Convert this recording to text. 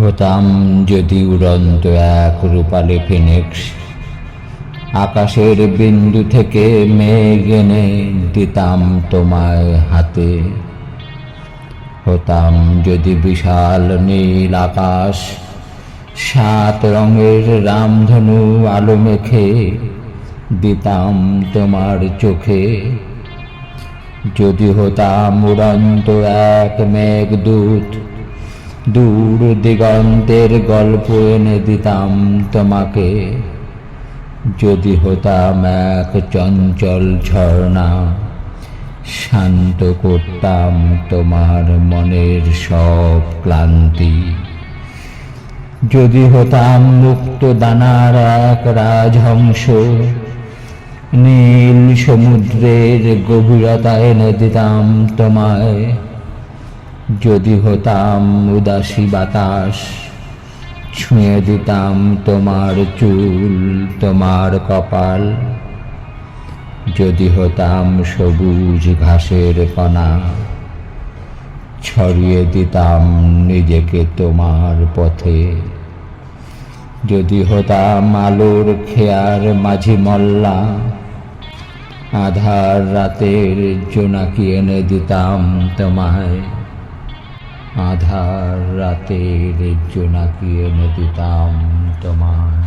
হতাম যদি উড়ন্ত এক রূপালি ফিনিক্স। আকাশের বিন্দু থেকে মেঘ এনে দিতাম তোমায় হাতে। হতাম যদি বিশাল নীল আকাশ, সাত রঙের রামধনু আলো মেখে দিতাম তোমার চোখে। যদি হতাম উড়ন্ত এক মেঘদূত দূর দিগন্তের গল্প এনে দিতাম তোমাকে। যদি হতাম এক চঞ্চল ঝর্ণা, শান্ত করতাম তোমার মনের সব ক্লান্তি। যদি হতাম মুক্ত দানার এক রাজহংস, নীল সমুদ্রের গভীরতা এনে দিতাম তোমায়। যদি হতাম উদাসী বাতাস, ছুঁয়ে দিতাম তোমার চুল, তোমার কপাল। যদি হতাম সবুজ ঘাসের কণা, ছড়িয়ে দিতাম নিজেকে তোমার পথে। যদি হতাম আলোর খেয়ার মাঝি মল্লা, আধার রাতের জোনাকি এনে দিতাম তোমায়। আধার রাতের জোনাকিয়ে নদিতাম তোমার।